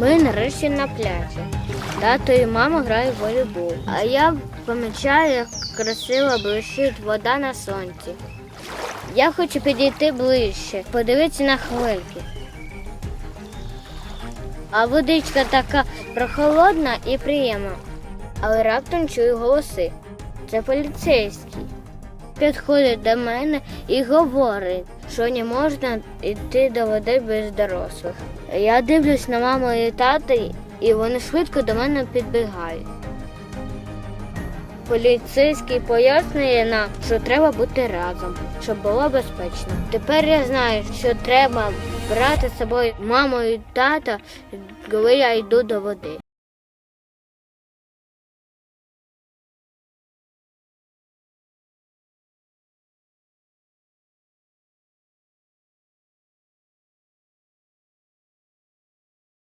Ми нарешті на пляжі. Тато і мама грають в волейбол. А я помічаю, як красиво блищить вода на сонці. Я хочу підійти ближче, подивитися на хвильки. А водичка така прохолодна і приємна. Але раптом чую голоси. Це поліцейський. Підходить до мене і говорить, що не можна йти до води без дорослих. Я дивлюсь на маму і тата, і вони швидко до мене підбігають. Поліцейський пояснює нам, що треба бути разом, щоб було безпечно. Тепер я знаю, що треба брати з собою маму і тата, коли я йду до води.